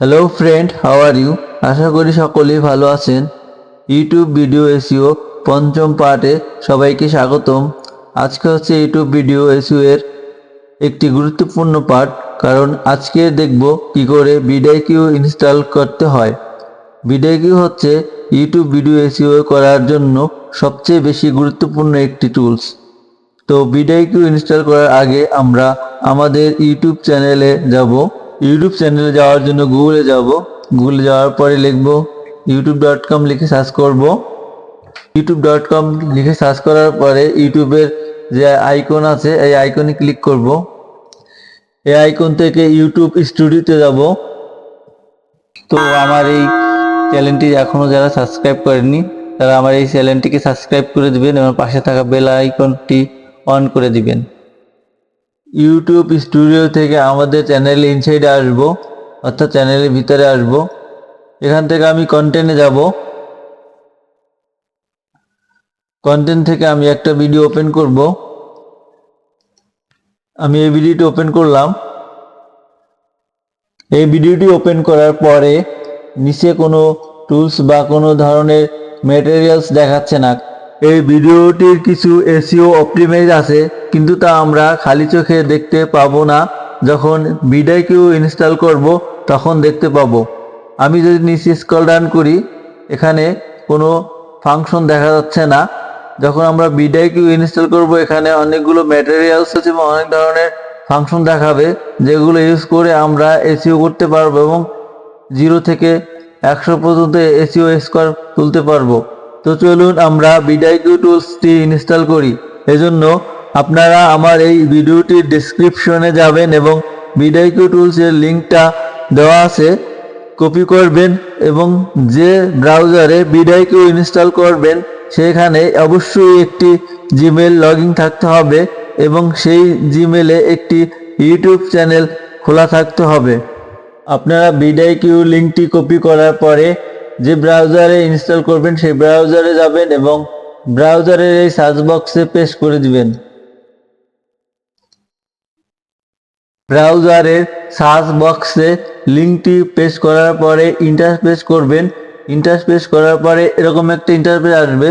Hello friend how are you আশা করি সকলেই ভালো আছেন। ইউটিউব ভিডিও এসিও পঞ্চম পার্টে সবাইকে স্বাগতম। আজকে হচ্ছে ইউটিউব ভিডিও এসিও এর একটি গুরুত্বপূর্ণ পার্ট কারণ আজকে দেখব কি করে বিডাইকিউ ইনস্টল করতে হয়। বিডাইকিউ হচ্ছে ইউটিউব ভিডিও এসিও করার জন্য সবচেয়ে বেশি গুরুত্বপূর্ণ একটি টুলস তো বিডাইকিউ ইনস্টল করার আগে আমরা আমাদের ইউটিউব চ্যানেলে যাব। ইউটিউব চ্যানেলে যাওয়ার জন্য গুগলে যাব। গুগলে যাওয়ার পরে লিখব ইউটিউব ডট কম লিখে সার্চ করব। ইউটিউব ডট কম লিখে সার্চ করার পরে ইউটিউবের যে আইকন আছে, এই আইকনে ক্লিক করব। এই আইকন থেকে ইউটিউব স্টুডিওতে যাব। তো আমার এই চ্যানেলটি এখনও যারা সাবস্ক্রাইব করেনি তারা আমার এই চ্যানেলটিকে সাবস্ক্রাইব করে দিবেন এবং পাশে থাকা বেল আইকনটি অন করে দিবেন। ইউটিউব স্টুডিও থেকে আমাদের চ্যানেলে ইনসাইডে আসব, অর্থাৎ চ্যানেলের ভিতরে আসব। এখান থেকে আমি কন্টেন্টে যাব। কন্টেন্ট থেকে আমি একটা ভিডিও ওপেন করব। আমি এই ভিডিওটি ওপেন করলাম। এই ভিডিওটি ওপেন করার পরে নিচে কোনো টুলস বা কোনো ধরনের মেটেরিয়ালস দেখাচ্ছে না। এই ভিডিওটির কিছু এসিও অপটিমাইজ আছে, কিন্তু তা আমরা খালি চোখে দেখতে পাবো না। যখন বিডাই কিউ ইনস্টল করব, তখন দেখতে পাবো। আমি যদি নিচে স্কল ডাউন করি, এখানে কোনো ফাংশন দেখা যাচ্ছে না। যখন আমরা বিডাই কিউ ইনস্টল করব, এখানে অনেকগুলো ম্যাটেরিয়ালস আছে এবং অনেক ধরনের ফাংশন দেখাবে, যেগুলো ইউজ করে আমরা এসিও করতে পারব এবং জিরো থেকে একশো পর্যন্ত এসিও স্কোর তুলতে পারব। তো চলুন আমরা বিডাইকিউ টুলসটি ইনস্টল করি। এজন্য আপনারা আমার এই ভিডিওটির ডেসক্রিপশনে যাবেন এবং বিডাইকিউ টুলসের লিঙ্কটা দেওয়া আছে কপি করবেন এবং যে ব্রাউজারে বিডাইকিউ ইনস্টল করবেন, সেখানে অবশ্যই একটি জিমেল লগ থাকতে হবে এবং সেই জিমেলে একটি ইউটিউব চ্যানেল খোলা থাকতে হবে। আপনারা বিডাই কিউ লিঙ্কটি কপি করার পরে যে ব্রাউজারে ইনস্টল করবেন, সেই ব্রাউজারে যাবেন এবং ব্রাউজারের এই সার্চ বক্সে পেস্ট করে দিবেন। ব্রাউজারের সার্চ বক্সে লিঙ্কটি পেস্ট করার পরে ইন্টারফেস করবেন। ইন্টারফেস করার পরে এরকম একটা ইন্টারফেস আসবে।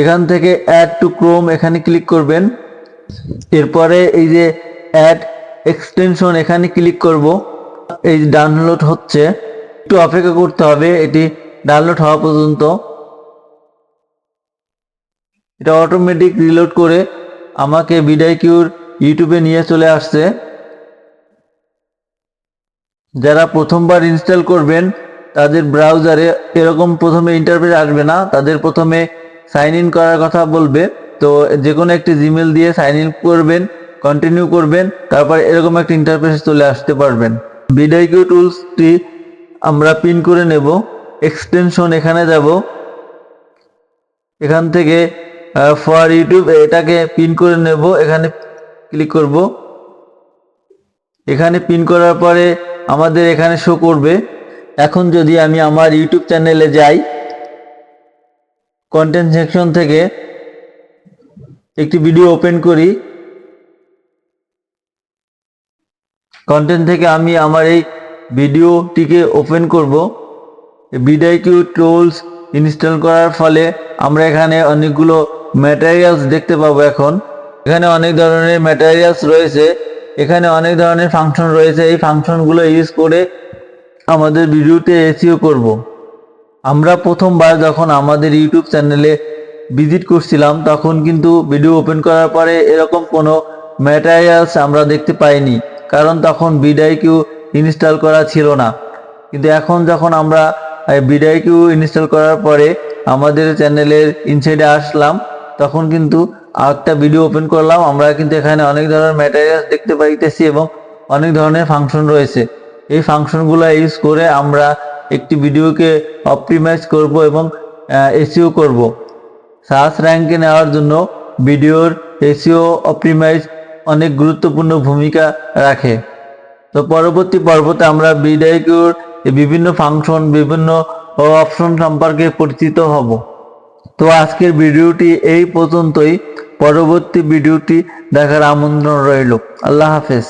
এখান থেকে অ্যাড টু ক্রোম এখানে ক্লিক করবেন। এরপরে এই যে অ্যাড এক্সটেনশন এখানে ক্লিক করব। এই ডাউনলোড হচ্ছে। একটু অপেক্ষা করতে হবে। এটি ডাউনলোড হওয়া পর্যন্ত এটা অটোমেটিক রিলোড করে আমাকে বিডাই কিউর ইউটিউবে নিয়ে চলে আসছে। যারা প্রথমবার ইনস্টল করবেন, তাদের ব্রাউজারে এরকম প্রথমে ইন্টারফেস আসবে না, তাদের প্রথমে সাইন ইন করার কথা বলবে। তো যে কোনো একটি জিমেল দিয়ে সাইন ইন করবেন কন্টিনিউ করবেন, তারপর এরকম একটা ইন্টারফেস চলে আসতে পারবেন। বিডাইকিউ টুলসটি আমরা পিন করে নেব। এক্সটেনশন এখানে যাব। এখান থেকে ফর ইউটিউব এটাকে পিন করে নেব। এখানে ক্লিক করব। এখানে পিন করার পরে আমাদের এখানে শো করবে। এখন যদি আমি আমার ইউটিউব চ্যানেলে যাই কন্টেন্ট সেকশন থেকে একটি ভিডিও ওপেন করি। কন্টেন্ট থেকে আমি আমার এই ভিডিওটিকে ওপেন করব। বিডাইকিউ টুলস ইনস্টল করার ফলে আমরা এখানে অনেকগুলো ম্যাটেরিয়ালস দেখতে পাবো এখন। এখানে অনেক ধরনের ম্যাটেরিয়ালস রয়েছে। এখানে অনেক ধরনের ফাংশন রয়েছে। এই ফাংশনগুলো ইউজ করে আমাদের ভিডিওতে এসিও করব। আমরা প্রথমবার যখন আমাদের ইউটিউব চ্যানেলে ভিজিট করছিলাম, তখন কিন্তু ভিডিও ওপেন করার পরে এরকম কোনো ম্যাটেরিয়ালস আমরা দেখতে পাইনি। কারণ তখন বিডাই কিউ ইনস্টল করা ছিল না। কিন্তু এখন যখন আমরা বিডাই কিউ ইনস্টল করার পরে আমাদের চ্যানেলের ইনসাইডে আসলাম। তখন কিন্তু একটা ভিডিও ওপেন করলাম। আমরা কিন্তু এখানে অনেক ধরনের ম্যাটেরিয়ালস দেখতে পাইতেছি এবং অনেক ধরনের ফাংশন রয়েছে। এই ফাংশনগুলো ইউজ করে আমরা একটি ভিডিওকে অপটিমাইজ করব এবং এসিও করব। সার্চ র্যাঙ্কে নেওয়ার জন্য ভিডিওর এসিও অপটিমাইজ অনেক গুরুত্বপূর্ণ ভূমিকা রাখে। তো পরবর্তী পর্বতে আমরা বিডাইকিউর বিভিন্ন ফাংশন বিভিন্ন অপশন সম্পর্কে পরিচিত হব। তো আজকের ভিডিওটি এই পর্যন্তই। পরবর্তী ভিডিওটি দেখার আমন্ত্রণ রইল। আল্লাহ হাফেজ।